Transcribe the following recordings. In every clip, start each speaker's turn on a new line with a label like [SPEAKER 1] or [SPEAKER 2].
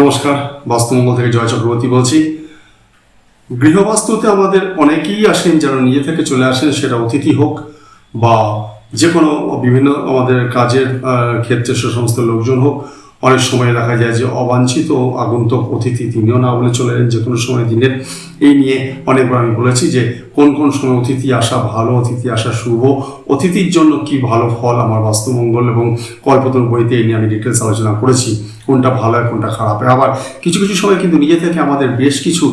[SPEAKER 1] নমস্কার, বাস্তুমঙ্গল থেকে জয় চক্রবর্তী বলছি। গৃহবাস্তুতে আমাদের অনেকেই আসেন যারা নিজে থেকে চলে আসেন, সেটা অতিথি হোক বা যে কোনো বিভিন্ন আমাদের কাজের ক্ষেত্রে সে সমস্ত লোকজন হোক, অনেক সময় দেখা যায় যে অবাঞ্ছিত আগন্তুক অতিথি তিনিও না বলে চলে যে কোনো সময় দিনের। এই নিয়ে অনেকবার আমি বলেছি যে কোন কোন সময় অতিথি আসা ভালো, অতিথি আসা শুভ, অতিথির জন্য কি ভালো ফল আমার বাস্তুমঙ্গল এবং কল্পতরু বইতে এই নিয়ে আমি ডিটেলস আলোচনা করেছি। কোনটা ভালো হয় কোনটা খারাপ। আবার কিছু কিছু সময় কিন্তু নিজে থেকে আমাদের বেশ কিছু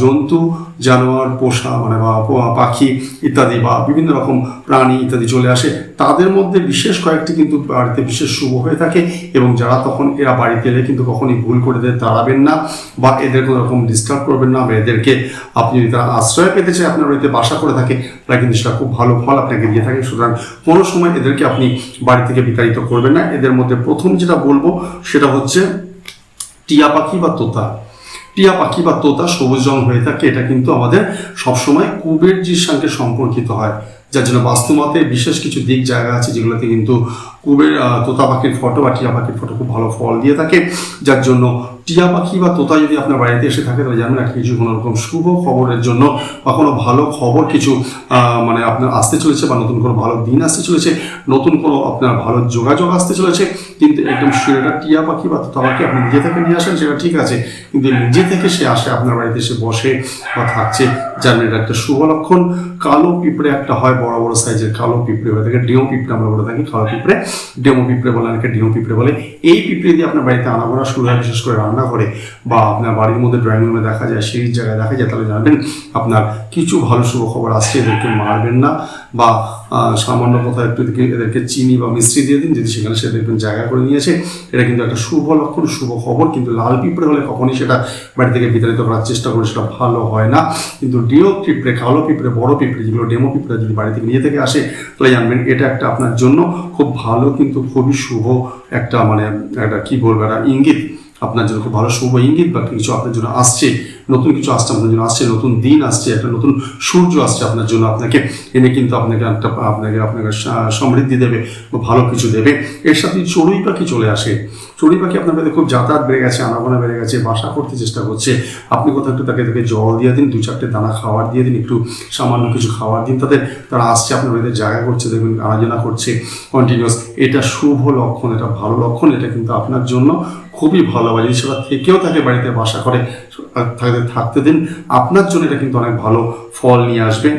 [SPEAKER 1] জন্তু, জানোয়ার, পোষা মানে বা পাখি ইত্যাদি বা বিভিন্ন রকম প্রাণী ইত্যাদি চলে আসে, তাদের মধ্যে বিশেষ কয়েকটি কিন্তু বাড়িতে বিশেষ শুভ হয়ে থাকে এবং যারা তখন এরা বাড়িতে এলে কিন্তু কখনই ভুল করে এদের দাঁড়াবেন না বা এদের কোনো রকম ডিস্টার্ব করবেন না বা এদেরকে আপনি যদি তারা আশ্রয় পেতে চায়, আপনার বাড়িতে বাসা করে থাকে, তারা কিন্তু সেটা খুব ভালো ফল আপনাকে দিয়ে থাকে। সুতরাং কোনো সময় এদেরকে আপনি বাড়ি থেকে বিতাড়িত করবেন না। এদের মধ্যে প্রথম যেটা বলব সেটা হচ্ছে টিয়া পাখি বা তোতা। টিয়া পাখি বা তোতা সবুজ রং হয়ে থাকে, এটা কিন্তু আমাদের সবসময় কুবেরজির সঙ্গে সম্পর্কিত হয়। যার জন্য বাস্তুমতে বিশেষ কিছু দিক জায়গা আছে যেগুলোতে কিন্তু কুবের তোতা পাখির ফটো বা টিয়া পাখির ফটো খুব ভালো ফল দিয়ে থাকে, যার জন্য টিয়া পাখি বা তোতা যদি আপনার বাড়িতে এসে থাকে, তাহলে জানবেন একটা কিছু কোনো রকম শুভ খবরের জন্য বা কোনো ভালো খবর কিছু মানে আপনার আসতে চলেছে বা নতুন কোনো ভালো দিন আসতে চলেছে, নতুন কোনো আপনার ভালো যোগাযোগ আসতে চলেছে, কিন্তু একদম সেটা টিয়া পাখি বা তোতা পাখি আপনি নিজে থেকে নিয়ে আসেন, সেটা ঠিক আছে, কিন্তু নিজে থেকে সে আসে, আপনার বাড়িতে এসে বসে বা থাকছে, জানবেন এটা একটা শুভ লক্ষণ। কালো পিঁপড়ে একটা হয়, বড় বড় সাইজের কালো পিঁপড়ে হয়ে থাকে, ডেমো পিঁপড়ে আমরা বলে থাকি, কালো পিঁপড়ে। ডেমো পিঁপড়ে বলে অনেকে ডেমো পিঁপড়ে বলে। এই পিঁপড়ে দিয়ে আপনার বাড়িতে আনাগোনা শুরু হয়, বিশেষ করে রান্নাঘরে বা আপনার বাড়ির মধ্যে ড্রয়িং রুমে দেখা যায়, সিঁড়ির জায়গায় দেখা যায়, তাহলে জানবেন আপনার কিছু ভালো শুভ খবর আসছে, এদেরকে মারবেন না বা সামান্য কোথাও একটু এদেরকে চিনি বা মিষ্টি দিয়ে দিন, যদি সেখানে সে দেখবেন জায়গা করে নিয়েছে। এটা কিন্তু একটা শুভ লক্ষণ, শুভ খবর, কিন্তু লাল পিঁপড়ে হলে কখনই সেটা বাড়ি থেকে বিতাড়িত করার চেষ্টা করে সেটা ভালো হয় না। কিন্তু ডিও পিঁপড়ে, কালো পিঁপড়ে, বড় পিঁপড়ে, যেগুলো ডেমো পিঁপড়ে যদি বাড়ি থেকে নিয়ে থেকে আসে, তাহলে জানবেন এটা একটা আপনার জন্য খুব ভালো, কিন্তু খুবই শুভ একটা মানে একটা কী বলব, একটা ইঙ্গিত। আপনার জন্য খুব ভালো শুভ ইঙ্গিত বা কিছু আপনার জন্য আসছে। নতুন কিছু আসছে, আপনার জন্য আসছে, নতুন দিন আসছে, একটা নতুন সূর্য আসছে আপনার জন্য, আপনাকে এনে কিন্তু আপনাকে একটা, আপনাকে আপনাকে সমৃদ্ধি দেবে বা ভালো কিছু দেবে। এর সাথে চড়ুই পাখি চলে আসে। চড়ুই পাখি আপনার বাড়িতে খুব যাতায়াত বেড়ে গেছে, আনাগোনা বেড়ে গেছে, বাসা করতে চেষ্টা করছে। আপনি কোথাও একটু তাকে তাকে জল দিয়ে দিন, দু চারটে দানা খাবার দিয়ে দিন, একটু সামান্য কিছু খাবার দিন তাদের তারা আসছে, আপনার বাড়িতে জায়গা করছে, দেখবেন আলোচনা করছে কন্টিনিউয়াস এটা শুভ লক্ষণ, এটা ভালো লক্ষণ, এটা কিন্তু আপনার জন্য খুবই ভালো। হবে যদি সেটা থেকেও তাকে বাড়িতে বাসা করে থাকতে থাকতে দিন। আপনার জন্য এটা কিন্তু অনেক ভালো ফল নিয়ে আসবে।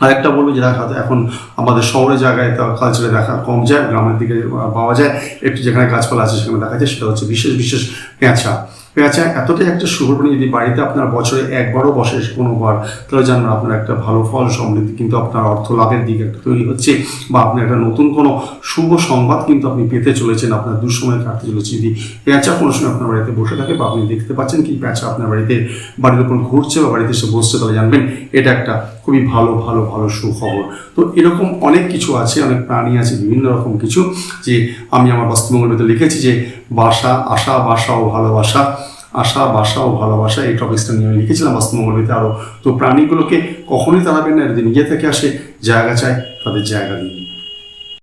[SPEAKER 1] আর একটা বলব যেটা হয়তো এখন আমাদের শহরে জায়গায় কালচারে দেখা কম যায়, গ্রামের দিকে পাওয়া যায়। একটু যেখানে গাছপালা আছে সেখানে দেখা যায়, সেটা হচ্ছে বিশেষ বিশেষ পেঁচা। পেঁচা এতটাই একটা শুভপ্রাণী যদি বাড়িতে আপনার বছরে একবারও বসে কোনোবার, তাহলে জানবেন আপনার একটা ভালো ফল সমৃদ্ধি কিন্তু আপনার অর্থ লাভের দিক একটা তৈরি হচ্ছে বা আপনার একটা নতুন কোনো শুভ সংবাদ কিন্তু আপনি পেতে চলেছেন আপনার দুঃসময় কাটতে চলেছে যদি পেঁচা কোনো সময় আপনার বাড়িতে বসে থাকে বা আপনি দেখতে পাচ্ছেন কি পেঁচা আপনার বাড়িতে, বাড়ির উপর ঘুরছে বা বাড়িতে এসে বসছে, তাহলে জানবেন এটা একটা খুবই ভালো ভালো ভালো সুখবর। তো এরকম অনেক কিছু আছে, অনেক প্রাণী আছে, বিভিন্ন রকম কিছু যে আমি আমার বাস্তুমঙ্গলের ভিতরে লিখেছি যে বাসা, আশা, বাসা ও ভালোবাসা। আশা বাসা ও ভালোবাসা এই টপিক্সটা নিয়ে আমি লিখেছিলাম বাস্তুমঙ্গলবিতে আরও তো প্রাণীগুলোকে কখনোই তাড়াবেন না যদি নিজে থেকে আসে, জায়গা চায়, তাদের জায়গা দিন